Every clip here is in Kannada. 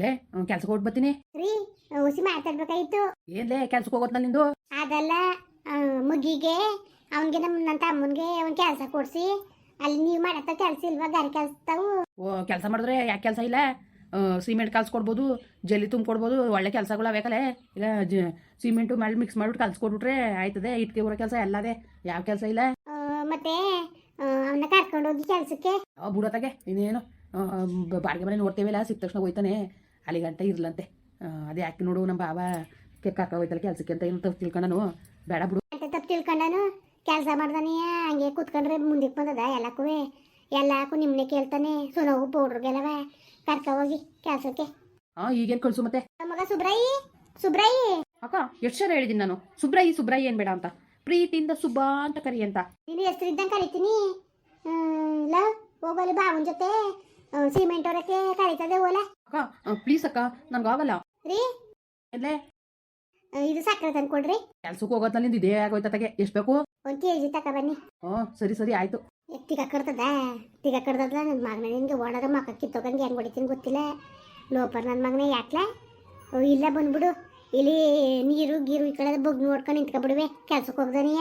ಲೇ ಕೆಲ್ಸಕ್ಕೆ ಹೋಗಿ ಬರ್ತೀನಿ. ರೀ ಹುಸಿ ಮಾತಾಡ್ಬೇಕಾಗಿತ್ತು ಏನ್ಲೇ ಕೆಲ್ಸಕ್ಕೆ ಹೋಗೋತ್ ನಿಂದು? ಅದಲ್ಲ ಮುಗಿಗೆ ಅವನಿಗೆ ನಮ್ಮ ನನ್ನ ತಮ್ಮನಿಗೆ ಅವ್ನ ಕೆಲಸ ಕೊಡ್ಸಿ. ಅಲ್ಲಿ ನೀವು ಮಾಡತ್ತ ಕೆಲಸ ಇಲ್ವಾ ಗಾರಿ ಕೆಲಸವು ಓ ಕೆಲಸ ಮಾಡಿದ್ರೆ ಯಾಕೆ ಕೆಲಸ ಇಲ್ಲ? ಸಿಮೆಂಟ್ ಕಲ್ಸ್ಕೊಡ್ಬೋದು ಜಲ್ಲಿ ತುಂಬಿಕೊಡ್ಬೋದು ಒಳ್ಳೆ ಕೆಲಸಗಳು ಅವೇಕಲೆ. ಇಲ್ಲ ಸಿಮೆಂಟು ಮಳ್ಳಿ ಮಿಕ್ಸ್ ಮಾಡ್ಬಿಟ್ಟು ಕಲ್ಸ್ಕೊಡ್ಬಿಟ್ರೆ ಆಯ್ತದೆ ಇಟ್ಕೆ ಬರೋ ಕೆಲಸ ಎಲ್ಲದೇ. ಯಾವ ಕೆಲಸ ಇಲ್ಲ? ಮತ್ತೆ ಅವನ್ನ ಕರ್ಕೊಂಡು ಹೋಗಿ ಕೆಲಸಕ್ಕೆ? ಬುಡತ್ತಾಗೆ ಇನ್ನೇನು? ಬಾಡಿಗೆ ಮನೆ ನೋಡ್ತೇವಿಲ್ಲ ಸಿಕ್ಕ ತಕ್ಷಣ ಹೋಯ್ತಾನೆ. ಅಲ್ಲಿ ಗಂಟ ಇರ್ಲಂತೆ. ಅದೇ ಯಾಕೆ ನೋಡು ನಮ್ಮ ಬಾವ ಕರ್ಕ ಹೋಯ್ತಲ್ಲ ಕೆಲಸಕ್ಕೆ ಅಂತ ಏನು ತಪ್ಪು ತಿಳ್ಕೊಂಡನು. ಬೇಡ ಬಿಡು. ತಪ್ಪು ತಿಳ್ಕೊಂಡನು? ಕೆಲಸ ಮಾಡ್ದಾನೆ ಹಂಗೆ ಕೂತ್ಕೊಂಡ್ರೆ ಮುಂದಕ್ಕೆ ಬಂದದ ಎಲ್ಲಕ್ಕೂ. ಎಲ್ಲಕ್ಕೂ ನಿಮ್ಮನೆ ಕೇಳ್ತಾನೆ ಸುನೋಗು ಗೆಲವ ಕರ್ಕ ಹೋಗಿ ಕೆಲಸಕ್ಕೆ. ಹಾಂ ಈಗೇನು ಕಳ್ಸು ಮತ್ತೆ? ಮಗ ಸುಬ್ರಾಯಿ ಸುಬ್ರಾಯಿ ಅಕ್ಕ ಎಷ್ಟು ಸಲ ಹೇಳಿದೀನಿ ನಾನು. ಸುಬ್ರಾಯಿ ಸುಬ್ರಾಯಿ ಏನ್ ಬೇಡ ಅಂತ. ಪ್ರೀತಿಯಿಂದ ಸುಬ್ಬಾ ಅಂತ ಕರಿ ಅಂತ. ನೀನು ಹೆಸರಿದ್ದಂಗೆ ಕರಿತೀನಿ. ಇಲ್ಲ ಹೋಗಲಿ ಬಾವನ್ ಜೊತೆ. ಸಿಮೆಂಟ್ ಹೊರಕ್ಕೆ ಕರೀತದೆ ಓಲ. ಅಕ್ಕ ಪ್ಲೀಸ್ ಅಕ್ಕ ನನಗೆ ಆಗಲ್ಲ. ರೀ? ಎಲ್ಲೇ? ಇದು ಸಕ್ಕರೆ ತಂದು ಕೊಡ್ರಿ. ಕೆಲ್ಸಕ್ಕೆ ಹೋಗೋದ್ನಲ್ಲಿಂದ ಇದೇ ಆಗೋಯ್ತಗೆ ಎಷ್ಟು ಬೇಕು? ಒಂದು ಕೆ ಜಿ ತಕ ಬನ್ನಿ. ಹ್ಞೂ ಸರಿ ಸರಿ ಆಯ್ತು. ತಿಗ ಕಡ್ತದ? ತಿಗ ಕಡ್ದದ ನನ್ನ ಮಗನ ನಿನ್ಗೆ ಓಡಾರ ಮಕ್ಕ ಕಿತ್ತೋಗಂಗೆ ಹೆಂಗೆ ಹೊಡಿತೀನಿ ಗೊತ್ತಿಲ್ಲ. ಲೋಪರ್ ನನ್ನ ಮಗನೇ ಯಾಕ್ಲೆ? ಓ, ಇಲ್ಲ ಬಂದ್ಬಿಡು. ಇಲ್ಲಿ ನೀರು ಗೀರು ಈ ಕಡೆ ಬಗ್ ನೋಡ್ಕೊಂಡು ನಿಂತ್ಕೊಬಿಡುವೆ ಕೆಲ್ಸಕ್ಕೆ ಹೋಗ್ದಾನೆ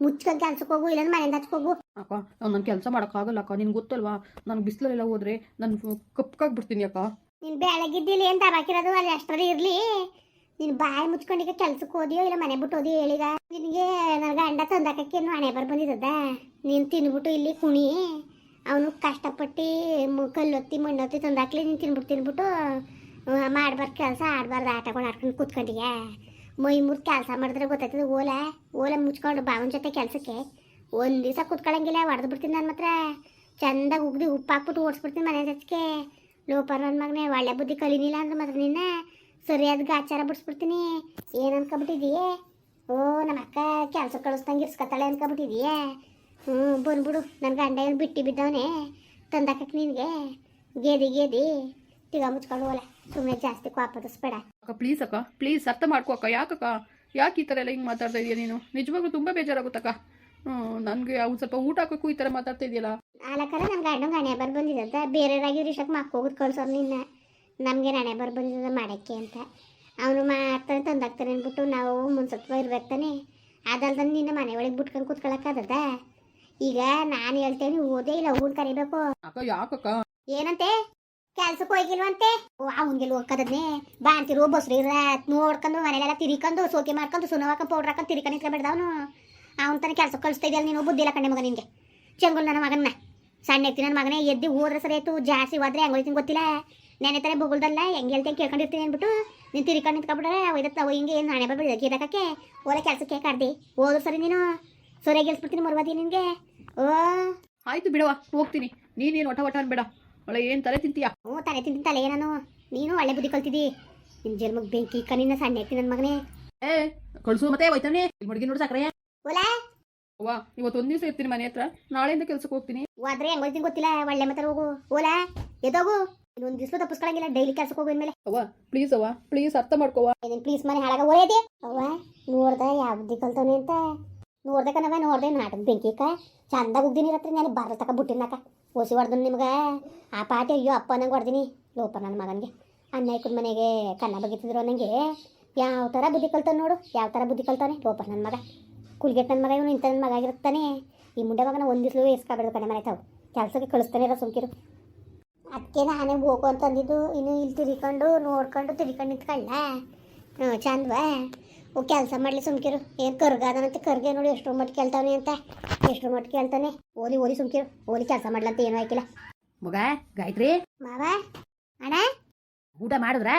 ಮುಚ್ಕೊಂಡು ಕೆಲ್ಸಕ್ಕೆ ಹೋಗು ಇಲ್ಲ ಮನೆಯಿಂದ ಹಚ್ಕೋಗು ಅಕ್ಕ ನಾನು ಕೆಲಸ ಮಾಡೋಕ್ಕಾಗಲ್ಲ ಅಕ್ಕ ನಿನ್ಗೆ ಗೊತ್ತಲ್ವಾ? ನಾನು ಬಿಸಿಲಲ್ಲೆಲ್ಲ ಹೋದ್ರೆ ನಾನು ಕಪ್ಕಾಗ್ಬಿಡ್ತೀನಿ ಅಕ್ಕ. ನೀನು ಬೆಳಗಿದ್ದಿಲ್ಲ ಏನು ತಬಾಕಿರೋದು ಅಲ್ಲಿ ಅಷ್ಟರಲ್ಲಿ ಇರಲಿ. ನೀನು ಬಾಯಿ ಮುಚ್ಕೊಂಡೀಗ ಕೆಲ್ಸಕ್ಕೆ ಹೋದಿಯೋ ಇಲ್ಲ ಮನೆ ಬಿಟ್ಟು ಹೋದಿಯೋ ಹೇಳಿಗ ನಿನಗೆ ನನ್ನ ಗಂಡ ತಂದಾಕಕ್ಕೇನು ಹಣೆ ಬರ್ ಬಂದಿದ್ದದ ನೀನು ತಿನ್ಬಿಟ್ಟು ಇಲ್ಲಿ ಕುಣಿ. ಅವನು ಕಷ್ಟಪಟ್ಟು ಕಲ್ಲೊತ್ತಿ ಮಣ್ಣೊತ್ತಿ ತಂದಾಕ್ಲಿ ನೀನು ತಿನ್ಬಿಟ್ಟು ತಿನ್ಬಿಟ್ಟು ಮಾಡ್ಬಾರ್ದು ಕೆಲಸ ಆಡ್ಬಾರ್ದು ಆಟಗಳು ಆಡ್ಕೊಂಡು ಕೂತ್ಕೊಂಡಿಯ ಮೈ ಮುರ್ದು ಕೆಲಸ ಮಾಡಿದ್ರೆ ಗೊತ್ತಾಯ್ತದೆ, ಓಲೆ, ಓಲ ಮುಚ್ಕೊಂಡು ಬಾವನ ಜೊತೆ ಕೆಲಸಕ್ಕೆ. ಒಂದು ದಿವಸ ಕೂತ್ಕೊಳ್ಳಂಗಿಲ್ಲ ಹೊಡೆದು ಬಿಡ್ತೀನಿ ನನ್ನ ಮಾತ್ರ ಚಂದಾಗಿ ಉಗ್ದು ಉಪ್ಪು ಹಾಕ್ಬಿಟ್ಟು ಓಡಿಸ್ಬಿಡ್ತೀನಿ ಮನೆ ಹಚ್ಚಕ್ಕೆ ಲೋಪರ್ ನನ್ನ ಮಗನೇ, ಒಳ್ಳೆ ಬುದ್ಧಿ ಕಲೀನಿಲ್ಲ ಅಂದ್ರೆ ಮಾತ್ರ ನಿನ್ನ ಸರಿಯಾದ ಗಾಚಾರ ಬಿಡಿಸ್ಬಿಡ್ತೀನಿ. ಏನು ಅನ್ಕೊಬಿಟ್ಟಿದೀಯೇ? ಓ ನಮ್ಮ ಅಕ್ಕ ಕೆಲಸ ಕಳಿಸ್ದಂಗೆ ಇರ್ಸ್ಕೊತಾಳೆ ಅನ್ಕೊಬಿಟ್ಟಿದೀಯೇ? ಹ್ಞೂ ಬಂದ್ಬಿಡು ನನ್ನ ಗಂಡ ಏನು ಬಿಟ್ಟು ಬಿದ್ದವನೇ. ತಂದಾಕಕ್ಕೆ ನಿನಗೆ. ಗೇದಿ ಗೇದಿ. ತಿಗ ಮುಚ್ಕೊಂಡು ಹೋಲ ಸುಮ್ಮನೆ ಜಾಸ್ತಿ ಕೋಪದಿಸ್ಬೇಡ ಅಕ್ಕ ಪ್ಲೀಸ್ ಅಕ್ಕ ಪ್ಲೀಸ್ ಅರ್ಥ ಮಾಡ್ಕೋ ಅಕ್ಕ. ಯಾಕಕ್ಕ? ಯಾಕೆ ಈ ಥರ ಎಲ್ಲ ಹಿಂಗೆ ಮಾತಾಡ್ತಾ ಇದೀಯ ನೀನು? ನಿಜವಾಗ್ಲೂ ತುಂಬ ಬೇಜಾರಾಗುತ್ತಕ್ಕ ಹ್ಞೂ ನನಗೆ ಅವ್ನು ಸ್ವಲ್ಪ ಊಟ ಹಾಕೋಕ್ಕೂ ಈ ಥರ ಮಾತಾಡ್ತಾ ಇದೆಯಲ್ಲ. ಆಲಕರ ನಮ್ಮ ಗಂಡು ಹಣೆ ಬರ್ ಬಂದಿದ್ದಂತ ರಾಗಿ ಇಷ್ಟಕ್ಕೆ ಮಕ್ಕ ಹೋಗೋದು ಕಳ್ಸೋರು ನಿನ್ನ ನಮಗೆ ಹಣೆ ಬರ್ ಬಂದಿದ್ದ ಮಾಡೋಕ್ಕೆ ಅಂತ. ಅವನು ಮಾಡ್ತಾನೆ ತಂದಾಗ್ತಾನೆ ಅಂದ್ಬಿಟ್ಟು ನಾವು ಮುನ್ಸತ್ವ ಇರ್ಬೇಕು ತಾನೆ. ಅದಲ್ದ ನಿನ್ನ ಮನೆ ಒಳಗೆ ಬಿಟ್ಕೊಂಡು ಕೂತ್ಕೊಳ್ಳೋಕ್ಕಾಗದ ಈಗ ನಾನು ಹೇಳ್ತೇನೆ ಓದೇ ಇಲ್ಲ ಹೂನ್ ಕರಿಬೇಕು. ಅಕ್ಕ ಯಾಕಕ್ಕ? ಏನಂತೆ? ಕೆಲ್ಸಕ್ಕೆ ಹೋಗಿಲ್ವಂತೆ? ಓ, ಅವನಿಗೆಲ್ಲ ಬಾ ಬಸ್ರಿ ರಾತ್ ನೋಡ್ಕೊಂಡು ಮನೆಯೆಲ್ಲ ತಿರಿಕೊಂಡು, ಸೋಕೆ ಮಾಡ್ಕೊಂಡು ಸುನವಾಕ ಪೌಡ್ರ್ ಹಾಕೊಂಡು ತಿರ್ಕೊಂಡು ನಿಂತ್ಕೊಂಡ್ಬಿಡ್ದವನು ಅವನ. ತನ ಕೆಲ್ಸಕ್ಕೆ ಕಳಿಸ್ತಾ ಇದೆಯಲ್ಲ ನೀನು, ಬುದ್ಧಿ ಇಲ್ಲ ಕಣ್ಣೆ ಮಗ ನಿನಗೆ ಚೆಂಗುಲ್ ನನ್ನ ಮಗನ್ನ. ಸಣ್ಣ ಎತ್ತಿ ಮಗನೇ, ಎದ್ದು ಹೋದ್ರೆ ಸರಿ ಆಯ್ತು, ಜಾಸ್ತಿ ಹೋದ್ರೆ ಹೆಂಗ್ ಹೋಯ್ತೀನಿ ಗೊತ್ತಿಲ್ಲ. ನೆನೆ ತಾನೆ ಬೊಗಳ್ದಲ್ಲ, ಹೆಂಗೆ ಹೇಳ್ತೇನೆ ಕೇಳ್ಕೊಂಡಿರ್ತೀನಿ ಅಂದ್ಬಿಟ್ಟು ನೀನು ತಿರ್ಕೊಂಡು ನಿಂತ್ಕೊಂಡ್ಬಿಟ್ರೆ ಒಯ್ದತ್ತ ಹಿಂಗೆ ಏನು ಹಣೆ ಬರ್ಬಿಡಿ ಗೀರಕಕ್ಕೆ ಓಲೆ ಕೆಲಸಕ್ಕೆ ಕರ್ದಿ, ಹೋದ್ರು ಸರಿ ನೀನು. ಸೊರೆ ಗೆಲ್ಸ್ಬಿಡ್ತೀನಿ ಮರ್ವಾದಿ ನಿನಗೆ. ಓ. ಆಯ್ತು ಬಿಡವ ಹೋಗ್ತೀನಿ. ನೀನೇನು ಒಟ ಒಟ ಅನ್ಬೇಡ. ಒಳ್ಳೆ ಏನ್ ತಲೆ ತಿಂತೀಯ? ಹ್ಞೂ ತಲೆ ತಿಂತೀನಿ ತಲೆ ನಾನು. ನೀನು ಒಳ್ಳೆ ಬುದ್ಧಿ ಕಲ್ತಿದ್ದಿ. ನಿನ್ನ ಜನ್ಮಕ್ಕೆ ಬೆಂಕಿ ಕಣ್ಣಿನ ಸಣ್ಣ ಐತಿ ನನ್ನ ಮಗನೇ. ಏ ಕಳ್ಸು ಮತ್ತೆ ಹೋಯ್ತಾನೆ ಹುಡುಗಿ ನೋಡ್ ಸಕ್ರೆ ಓಲಾ ಅವ್ವ ಇವತ್ತು ಒಂದ್ ದಿವಸ ಇರ್ತೀನಿ ಮನೆ ಹತ್ರ. ನಾಳೆಯಿಂದ ಕೆಲ್ಸಕ್ಕೆ ಹೋಗ್ತೀನಿ. ಹೋದ್ರೆ ಹೆಂಗ್ ಹೋಗ್ತೀನಿ ಗೊತ್ತಿಲ್ಲ. ಒಳ್ಳೆ ಮತ್ತೆ ಹೋಗು. ಓಲಾ ಎದೋಗು ಒಂದ್ ದಿವಸ ತಪ್ಪಿಸ್ಕೊಳಂಗಿಲ್ಲ. ಡೈಲಿ ಕೆಲ್ಸಕ್ಕೆ ಹೋಗಿ ಮೇಲೆ ಅವ್ವ ಪ್ಲೀಸ್ ಅವ್ವ ಪ್ಲೀಸ್ ಅರ್ಥ ಮಾಡ್ಕೋವ ಏನೇನು ಪ್ಲೀಸ್ ಮನೆ ಹಾಳಾಗ? ಓಯದೆ ಅವ್ವ ನೋಡ್ದ ಯಾವ ಬುದ್ಧಿ ಕಲ್ತವನೆ ಅಂತ. ನೋಡ್ದೆ ಕಣವ ನೋಡ್ದೆ ನಾಟಕ ಬೆಂಕಿಕ ಚಂದಾಗ ಉಗ್ದಿನಿ ರಾತ್ರಿ ನಾನು ಬಾರ ತಕ ಬುಟ್ಟಿನಾಕ ಓಸಿ ಹೊಡ್ದು ನಿಮ್ಗೆ? ಆ ಪಾಟಿ ಅಯ್ಯೋ ಅಪ್ಪ ನಂಗೆ ಹೊಡ್ದಿನಿ ಲೋಪ ನನ್ನ ಮಗನಿಗೆ. ಅನ್ಯಾಯಕದ ಮನೆಗೆ ಕನ್ನ ಬಗ್ಗಿತಿದ್ರು ನನಗೆ ಯಾವ ಥರ ಬುದ್ಧಿ ಕಲ್ತಾನೆ ನೋಡು. ಯಾವ ಥರ ಬುದ್ಧಿ ಕಲ್ತಾನೆ ಲೋಪ ನನ್ನ ಮಗ. ಕುಲ್ಗೆಟ್ ನನ್ನ ಮಗ, ಇವನು ಇಂಥ ನನ್ನ ಮಗ ಆಗಿರ್ತಾನೆ ಈ ಮುಂಡೆ ಮಗನ ಒಂದು ದಿವಸ ಇಸ್ಕೊಬಿಡ್ದು ಕಣೆ ಮನೆ ತಾವು. ಕೆಲಸಕ್ಕೆ ಕಳಿಸ್ತಾನೆ ಇರೋ ಸುಮ್ಕಿರು. ಅದಕ್ಕೆ ನಾನೇ ಹೋಗು ಅಂತಂದಿದ್ದು. ಇನ್ನು ಇಲ್ಲಿ ತಿರ್ಕೊಂಡು ನೋಡ್ಕೊಂಡು ತಿರ್ಕೊಂಡು ನಿಂತ್ಕೊಳ್ಳ ಹ್ಞೂ ಚಂದ್ವಾ? ಕೆಲಸ ಮಾಡಲಿ ಸುಮ್ಕಿರು. ಏನು ಕರ್ಗಾದನಂತೆ ಕರ್ಗೆ ನೋಡಿ ಎಷ್ಟು ಮಟ್ಟ ಕೇಳ್ತಾನೆ ಅಂತ. ಎಷ್ಟು ಮಟ್ಟ ಕೇಳ್ತಾನೆ ಓಲಿ ಓಲಿ ಸುಮ್ಕಿರು. ಓಲಿ ಕೆಲಸ ಮಾಡ್ಲಂತ ಏನು ಆಯ್ಕಿಲ್ಲ. ಮಗ ಗಾಯತ್ರಿ? ಮಾವ? ಅಣ್ಣ? ಊಟ ಮಾಡಿದ್ರ?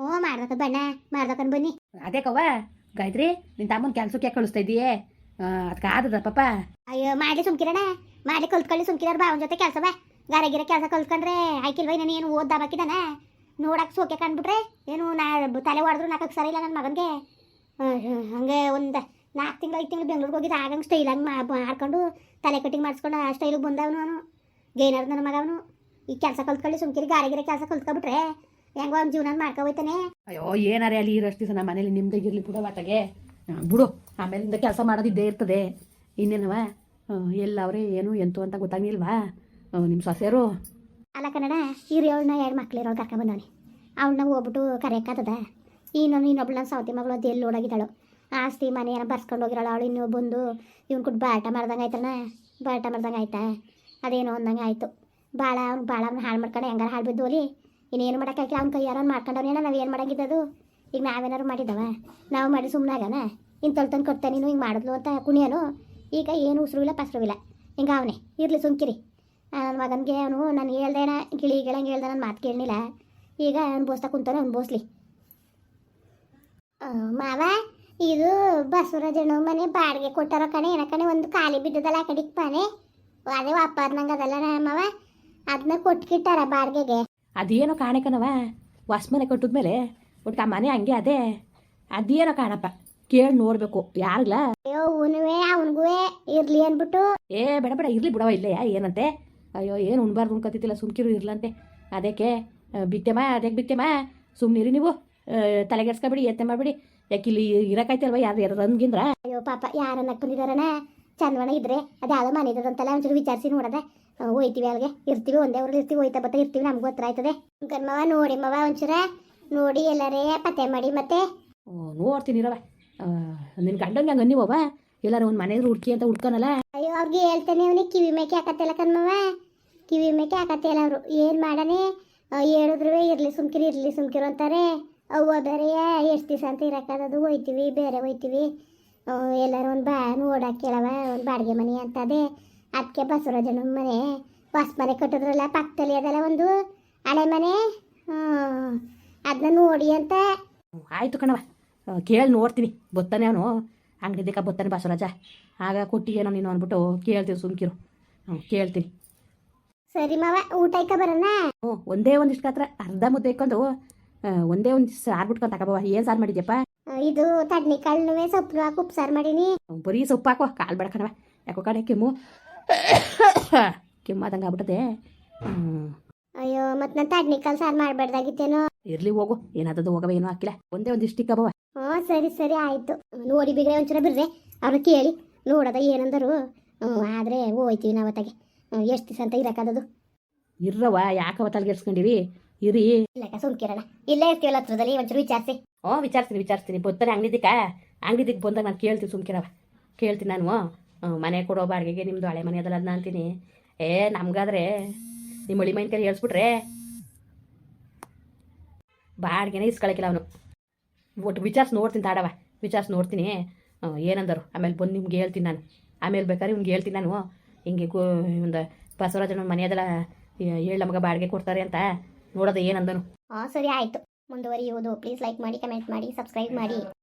ಓ ಮಾಡ್ದಕ್ಕ ಬಣ್ಣ. ಮಾಡ್ದಕ್ಕನ್ ಬನ್ನಿ. ಅದೇ ಕವ್ವ. ಗಾಯತ್ರಿ ನಿನ್ನ ತಮ್ಮನ ಕೆಲ್ಸಕ್ಕೆ ಕಳಿಸ್ತಾ ಇದೀಯೇ ಅದಕ್ಕೆ ಆದದ ಪಾಪ. ಅಯ್ಯೋ ಮಾಡ್ಲಿ ಸುಮ್ಕಿರಣ ಮಾಡಿ ಕಲ್ತ್ಕೊಳ್ಳಿ ಸುಮ್ಕಿರ. ಬಾವನ ಜೊತೆ ಕೆಲಸ ಬಾ. ಗಾರ ಗಿರ ಕೆಲಸ ಕಲ್ತ್ಕೊಂಡ್ರೆ ಆಯ್ಕಿಲ್ವ ನಾನು ಏನು ಓದ್ದಾ ಬಾಕಿದಾನ ನೋಡಕ್ಕೆ ಸೋಕೆ ಕಂಡ್ಬಿಟ್ರೆ ಏನು ನಾ ತಲೆ ಹೊಡೆದ್ರು ನಾಲ್ಕು ಸರಿ ಇಲ್ಲ ನನ್ನ ಮಗನಿಗೆ? ಹಂಗೆ ಒಂದು ನಾಲ್ಕು ತಿಂಗಳು ಐದು ತಿಂಗಳು ಬೆಂಗ್ಳೂರಿಗೆ ಹೋಗಿದ್ದು ಆಗಂಗೆ ಸ್ಟೈಲ್ ಹಂಗೆ ಮಾಡ್ಕೊಂಡು ತಲೆ ಕಟ್ಟಿಂಗ್ ಮಾಡಿಸ್ಕೊಂಡು ಆ ಸ್ಟೈಲಿಗೆ ಬಂದವನು ಅವನು. ಗೇನರ್ ನನ್ನ ಮಗವನು ಈ ಕೆಲಸ ಕಲ್ತ್ಕೊಳ್ಳಿ ಸುಮ್ಕಿರಿ ಗಾರೆ ಗಿರೆ ಕೆಲಸ ಕಲ್ತ್ಕೊಬಿಟ್ರೆ ಹೆಂಗೋ ಅವ್ನ ಜೀವನ ಮಾಡ್ಕೊ ಹೋಯ್ತಾನೆ ಅಯ್ಯೋ ಏನಾರೆ ಅಲ್ಲಿ ಇರೋಷ್ಟು ದಿವಸ ನಮ್ಮ ಮನೇಲಿ ನಿಮ್ದಾಗಿರ್ಲಿ ಬಿಡೋ ವಾಟಗೆ ಬಿಡು. ಆಮೇಲಿಂದ ಕೆಲಸ ಮಾಡೋದಿದ್ದೇ ಇರ್ತದೆ. ಇನ್ನೇನವ? ಎಲ್ಲ ಅವರೇ ಏನು ಎಂತು ಅಂತ ಗೊತ್ತಾಗಿಲ್ವಾ ನಿಮ್ಮ ಸೊಸೆಯರು? ಅಲ್ಲ ಕನ್ನಡ ಹಿರಿಯವಳನ್ನ ಎರಡು ಮಕ್ಳು ಕರ್ಕೊಂಡ್ಬಂದವನಿ ಕರ್ಕೊಂಡ್ ಬಂದವನೆ. ಅವಳನ್ನ ಹೋಗ್ಬಿಟ್ಟು ಕರೆಯಕ್ಕಾತದ ಇನ್ನೊಂದು ಇನ್ನೊಬ್ಳು ನನ್ನ ಸೌತಿ ಮಗಳು ಅದು ಎಲ್ಲಿ ಓಡಾಗಿದ್ದಾಳು ಆಸ್ತಿ, ಮನೆ ಏನೋ ಬರ್ಸ್ಕೊಂಡು ಹೋಗಿರೋಳು ಅವಳು, ಇನ್ನೂ ಬಂದು ಇವ್ನು ಕೊಟ್ಟು ಬಾಟ ಮಾಡ್ದಂಗೆ ಆಯ್ತಣ್ಣ ಬಾಟ ಮಾಡ್ದಂಗೆ ಆಯ್ತಾ? ಅದೇನೋ ಅಂದಂಗೆ ಆಯಿತು. ಭಾಳ ಅವ್ನು ಭಾಳ ಅವ್ನು ಹಾಳು ಮಾಡ್ಕೊಂಡು, ಹೆಂಗಾರ ಹಾಳು ಬಿದ್ದು ಹೋಲಿ ಇನ್ನೇನು ಮಾಡೋಕ್ಕಾಗಿಲ್ಲ ಅವ್ನ ಕೈಯಾರ ಮಾಡ್ಕೊಂಡವ್ನೇನ ನಾವು ಏನು ಮಾಡಂಗಿದ್ದದು? ಈಗ ನಾವೇನಾರು ಮಾಡಿದವ ನಾವು ಮಾಡಿ ಸುಮ್ಮನೆ ಇನ್ನು ತೊಳ್ತಂದು ಕೊಡ್ತಾನೆ ನೀನು, ಹಿಂಗೆ ಮಾಡಿದ್ಲು ಅಂತ ಕುಣಿಯೋನು? ಈಗ ಏನು ಉಸಿರು ಇಲ್ಲ, ಪಸರು ಇಲ್ಲ. ಹಿಂಗೆ ಅವನೇ, ಇರಲಿ ಸುಮ್ಕಿರಿ. ನನ್ನ ಮಗನಿಗೆ ಅವನು, ನಾನು ಹೇಳ್ದೇನ ಗಿಳಿ, ಗಿಳಂಗೆ ಹೇಳ್ದೆ ನನ್ನ ಮಾತು ಕೇಳಲಿಲ್ಲ ಈಗ ಅವ್ನು ಬೋಸ್ತಾ ಕುಂತಾನೆ, ಅವ್ನು ಬೋಸ್ಲಿ. ಮಾವ ಇದು ಬಸವರಾಜಣ್ಣ ಮನೆ ಬಾಡಿಗೆ ಕೊಟ್ಟಾರ ಕಣೆ ಏನ ಕಣೆ ಒಂದು ಖಾಲಿ ಬಿದ್ದದಲ್ಲ ಆ ಕಡೆಗೆ ಪಾನೆ. ಅದೇ ವಾಪಾರ ನಂಗೆ ಅದಲ್ಲ ಮಾವ. ಅದನ್ನ ಕೊಟ್ಕಿಟ್ಟಾರ ಬಾಡಿಗೆಗೆ. ಅದೇನೋ ಕಾಣಕನವ ಹೊಸ ಮನೆ ಕಟ್ಟಿದ್ಮೇಲೆ ಒಟ್ಟು ಆ ಮನೆ ಹಂಗೆ ಅದೇ. ಅದೇನೋ ಕಾಣಪ್ಪ ಕೇಳಿ ನೋಡ್ಬೇಕು ಯಾರಿಲ್ಲ ಅಯ್ಯೋ ಅವನುವೆ ಅವನಿಗೂ ಇರ್ಲಿ ಅನ್ಬಿಟ್ಟು ಏ ಬೇಡ ಬೇಡ ಇರ್ಲಿ ಬಿಡವ ಇಲ್ಲೇ ಏನಂತೆ? ಅಯ್ಯೋ ಏನು ಉಣ್ಬಾರ್ದು ಉಣ್ಕತ್ತಿದ್ದಿಲ್ಲ ಸುಮ್ಕಿರು ಇರ್ಲಂತೆ. ಅದಕ್ಕೆ ಬಿಟ್ಟೆಮ್ಮ ಬಿತ್ತೆಮ್ಮ ಅದಕ್ಕೆ ಬಿತ್ತೆಮ್ಮ ಸುಮ್ಮನಿರಿ ನೀವು. ತಲೆಗೆಡ್ಸ್ಕೊಬಿಡಿ ಎತ್ತೆ ಮಾಡಿಬಿಡಿ. ಯಾಕೆ ಇಲ್ಲಿ ಇರಕಾಯ್ತಲ್ವ ಯಾರು ಯಾರು ಅಂದ್ಗಿಂದ್ರ ಅಯ್ಯೋ ಪಾಪ ಯಾರನ್ನಕ್ಕೆ ಬಂದಿದಾರನ ಚಂದವಣ ಇದ್ರೆ ಅದು ಯಾವ್ದೋ ಮನೆ ಇದ್ದದಂತಲ್ಲ ಒಂಚೂರು ವಿಚಾರಿಸಿ ನೋಡದೆ. ಹೋಯ್ತೀವಿ ಅಲ್ಲಿಗೆ ಇರ್ತೀವಿ ಒಂದೇ ಊರಲ್ಲಿ ಇರ್ತೀವಿ ಹೋಯ್ತಾ ಬತ್ತ ಇರ್ತೀವಿ ನಮ್ಗೆ ಗೊತ್ತರ ಆಯ್ತದೆ. ಗನ್ಮವ ನೋಡಿ ಮವ ಒಂಚೂರ. ನೋಡಿ ಎಲ್ಲರೇ ಪತ್ತೆ ಮಾಡಿ ಮತ್ತೆ. ನೋಡ್ತೀನಿ ಇರವ ನಿನ್ನ ಗಂಡಂಗೆ ಹಂಗೆ ಅನ್ನಿವವ ಎಲ್ಲಾರು ಒಂದು ಮನೆ ಹುಡ್ಕಿ ಅಂತ ಹುಡ್ಕನಲ್ಲ? ಅಯ್ಯೋ ಅವ್ರಿಗೆ ಹೇಳ್ತಾನೆ ಅವನಿಗೆ ಕಿವಿ ಮೇಕೆ ಹಾಕತ್ತಿಲ್ಲ ಕಣ್ಮವ ಕಿವಿ ಮೇಕೆ ಹಾಕತ್ತಿಲ್ಲ ಅವರು. ಏನು ಮಾಡನೆ ಹೇಳಿದ್ರು ಇರ್ಲಿ ಸುಮ್ಕಿರಿ ಇರ್ಲಿ ಸುಮ್ಕಿರು ಅಂತಾರೆ. ಅವ್ವ ಬೇರೆ ಎಷ್ಟು ದಿವಸ ಅಂತ ಇರಕ್ಕಾದದು ಹೋಯ್ತೀವಿ ಬೇರೆ ಹೋಯ್ತೀವಿ. ಎಲ್ಲರೂ ಒಂದು ಬಾ ನೋಡಕ್ಕೆ ಕೇಳವ ಒಂದು ಬಾಡಿಗೆ ಮನೆ ಅಂತದೆ. ಅದಕ್ಕೆ ಬಸವರಾಜನ ಮನೆ ಹೊಸ ಮನೆ ಕಟ್ಟಿದ್ರಲ್ಲ ಪಕ್ಕದಲ್ಲಿ ಅದಲ್ಲ ಒಂದು ಹಳೆ ಮನೆ. ಅದನ್ನ ನೋಡಿ ಅಂತ. ಆಯಿತು ಕಣವ ಕೇಳಿ ನೋಡ್ತೀನಿ ಬತ್ತಾನೆ ಅವನು. ಅಂಗಡಿ ದಿಕ್ಕ ಬತ್ತಾನೆ ಬಸವರಾಜ. ಆಗ ಕೊಟ್ಟಿಗೇನೋ ನೀನು ಅಂದ್ಬಿಟ್ಟು ಕೇಳ್ತೀವಿ ಸುಮ್ಕಿರು. ಹ್ಞೂ ಕೇಳ್ತೀನಿ. ಸರಿ ಮಾವ ಊಟ ಇಕ್ಕ ಬರೋಣ? ಹ್ಞೂ ಒಂದೇ ಒಂದಿಷ್ಟು ಹತ್ರ ಅರ್ಧ ಮುದ್ದೆ ಇಕ್ಕೊಂಡು ಒಂದೇ ಒಂದು ಸಾರು ಬಿಟ್ಕೊಂಡು ತಗೋಬವ ಏನು ಸಾರು ಮಾಡಿದ್ಯಪ್ಪ? ಇದು ಇದು ತಡ್ನಿಕಾಳುವೆ ಸೊಪ್ಪು ಹಾಕಿ ಉಪ್ಸಾರು ಮಾಡೀನಿ. ಬರೀ ಸೊಪ್ಪು ಹಾಕುವ ಕಾಲು ಬಡ್ಕಣವ ಯಾಕೋ ಕಡೆ ಕೆಮ್ಮು. ಕೆಮ್ಮಾದಂಗೆ ಆಗ್ಬಿಟ್ಟದೆ. ಹ್ಞೂ ಅಯ್ಯೋ ಮತ್ ನಾನು ಕಾಲ್ ಸಾರು ಮಾಡ್ಬಾರ್ದಾಗಿತ್ತೇನೋ. ಇರ್ಲಿ ಹೋಗು ಏನಾದದ್ದು ಹೋಗವ ಏನೂ ಹಾಕಿಲ್ಲ. ಒಂದೇ ಒಂದಿಷ್ಟು ಇಕ್ಕಬವ ಹ್ಞೂ ಸರಿ ಸರಿ ಆಯ್ತು. ನೋಡಿ ಬಿಗ್ರೆ ಒಂಚೂರ ಬಿಡ್ರೆ. ಅವ್ರನ್ನ ಕೇಳಿ ನೋಡದ ಏನಂದರು. ಹ್ಞೂ ಆದರೆ ಹೋಯ್ತೀವಿ ನಾವು ಅವತ್ತಾಗೆ. ಎಷ್ಟು ದಿವಸ ಅಂತ ಇರಕ್ಕಾದದು ಇರ್ರವ ಯಾಕವ ತಲೆಗೆಡ್ಸ್ಕೊಂಡಿರಿ ಇರಿ. ಸುಮ್ಕಿರಣ ಇಲ್ಲೇ ಇರ್ತೀವಲ್ಲ ಹತ್ರದಲ್ಲಿ ಒಂಚೂರು ವಿಚಾರಿಸಿ. ಹ್ಞೂ ವಿಚಾರಿಸ್ತೀನಿ ವಿಚಾರಿಸ್ತೀನಿ. ಬರ್ತಾರೆ ಅಂಗಡಿದಿಕ್ಕ. ಅಂಗಡಿದಿಕ್ಕೆ ಬಂದಾಗ ನಾನು ಕೇಳ್ತೀನಿ ಸುಮ್ಕಿರವ ಕೇಳ್ತೀನಿ ನಾನು. ಮನೆ ಕೊಡೋ ಬಾಡಿಗೆಗೆ ನಿಮ್ಮದು ಹಳೆ ಮನೆ ಅದಲ್ಲ ಅದನ್ನ ಅಂತೀನಿ. ಏ ನಮ್ಗಾದ್ರೆ ನಿಮ್ಮ ಹಳಿ ಮೈನ್ ಕೈ ಹೇಳ್ಸ್ಬಿಟ್ರೆ. ಬಾಡಿಗೆನೇ ಇಸ್ಕೊಳಕಿಲ್ಲ ಅವನು. ಒಟ್ಟು ವಿಚಾರಿಸಿ ನೋಡ್ತೀನಿ ತಾಡವ ವಿಚಾರಿಸಿ ನೋಡ್ತೀನಿ. ಏನಂದರು? ಆಮೇಲೆ ಬಂದು ನಿಮ್ಗೆ ಹೇಳ್ತೀನಿ ನಾನು. ಆಮೇಲೆ ಬೇಕಾದ್ರೆ ಇವ್ನಿಗೆ ಹೇಳ್ತೀನಿ ನಾನು. ಹಿಂಗೆ ಗೋ ಒಂದು ಬಸವರಾಜನ ಮನೆ ಅದಲ್ಲ ಏಳು ನಮಗೆ ಬಾಡಿಗೆ ಕೊಡ್ತಾರೆ ಅಂತ. ನೋಡೋದು ಏನಂದನು. ಹಾಂ ಸರಿ ಆಯ್ತು. ಮುಂದುವರಿಯುವುದು. ಪ್ಲೀಸ್ ಲೈಕ್ ಮಾಡಿ ಕಮೆಂಟ್ ಮಾಡಿ ಸಬ್ಸ್ಕ್ರೈಬ್ ಮಾಡಿ.